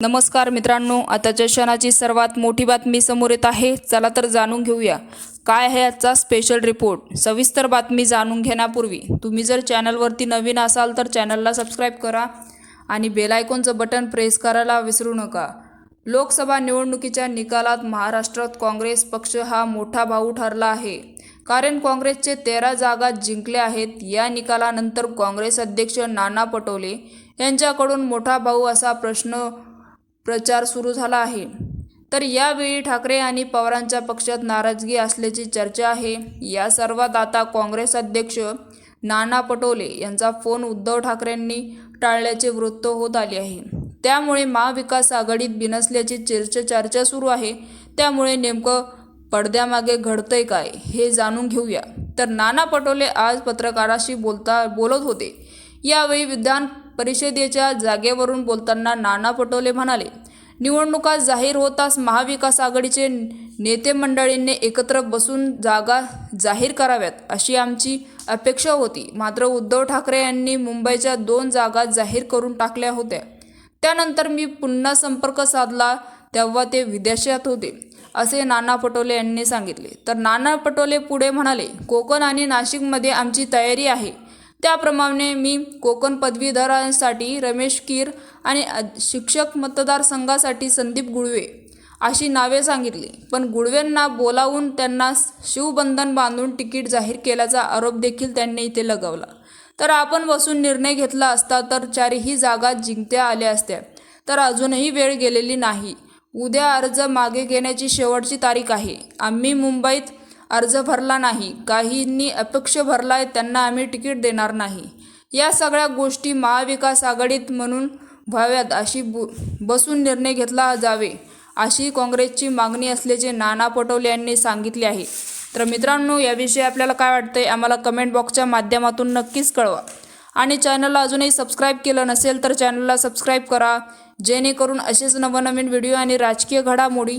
नमस्कार मित्रांनो आताच्या क्षणाची सर्वात मोठी बातमी समोर येत आहे. चला तर जाणून घेऊया. काय आहे आजचा स्पेशल रिपोर्ट सविस्तर बातमी जाणून घेण्यापूर्वी तुम्ही जर चॅनलवरती नवीन असाल तर चॅनलला सबस्क्राईब करा आणि बेलायकोनचं बटन प्रेस करायला विसरू नका. लोकसभा निवडणुकीच्या निकालात महाराष्ट्रात काँग्रेस पक्ष हा मोठा भाऊ ठरला आहे. कारण काँग्रेसचे तेरा जागा जिंकल्या आहेत. या निकालानंतर काँग्रेस अध्यक्ष नाना पटोले यांच्याकडून मोठा भाऊ असा प्रश्न प्रचार सुरू झाला आहे. तर यावेळी ठाकरे आणि पवारांच्या पक्षात नाराजगी असल्याची चर्चा आहे. या सर्वात आता काँग्रेस अध्यक्ष नाना पटोले यांचा फोन उद्धव ठाकरेंनी टाळल्याचे वृत्त होत आले आहे. त्यामुळे महाविकास आघाडीत बिनसल्याची चर्चा चर्चा सुरू आहे. त्यामुळे नेमकं पडद्यामागे घडतंय काय हे जाणून घेऊया. तर नाना पटोले आज पत्रकाराशी बोलता बोलत होते. यावेळी विधान परिषदेच्या जागेवरून बोलताना नाना पटोले म्हणाले निवडणुका जाहीर होताच महाविकास आघाडीचे नेते मंडळींनी एकत्र बसून जागा जाहीर कराव्यात अशी आमची अपेक्षा होती. मात्र उद्धव ठाकरे यांनी मुंबईच्या दोन जागा जाहीर करून टाकल्या होत्या. त्यानंतर मी पुन्हा संपर्क साधला तेव्हा ते विदेशात होते असे नाना पटोले यांनी सांगितले. तर नाना पटोले पुढे म्हणाले कोकण आणि नाशिकमध्ये आमची तयारी आहे. त्याप्रमाणे मी कोकण पदवीधरांसाठी रमेश कीर आणि शिक्षक मतदारसंघासाठी संदीप गुळवे अशी नावे सांगितली. पण गुळवेंना बोलावून त्यांना शिवबंधन बांधून तिकीट जाहीर केल्याचा आरोप देखील त्यांनी इथे लगावला. तर आपण बसून निर्णय घेतला असता तर चारही जागा जिंकत्या आल्या असत्या. तर अजूनही वेळ गेलेली नाही. उद्या अर्ज मागे घेण्याची शेवटची तारीख आहे. आम्ही मुंबईत अर्ज भरला नाही. काहींनी अपक्ष भरलाय त्यांना आम्ही तिकीट देणार नाही. या सगळ्या गोष्टी महाविकास आघाडीत म्हणून व्हाव्यात अशी बु बसून निर्णय घेतला जावे अशी काँग्रेसची मागणी असल्याचे नाना पटोले यांनी सांगितले आहे. तर मित्रांनो याविषयी आपल्याला काय वाटतंय आम्हाला कमेंट बॉक्सच्या माध्यमातून नक्कीच कळवा. आणि चॅनलला अजूनही सबस्क्राईब केलं नसेल तर चॅनलला सबस्क्राईब करा जेणेकरून असेच नवनवीन व्हिडिओ आणि राजकीय घडामोडी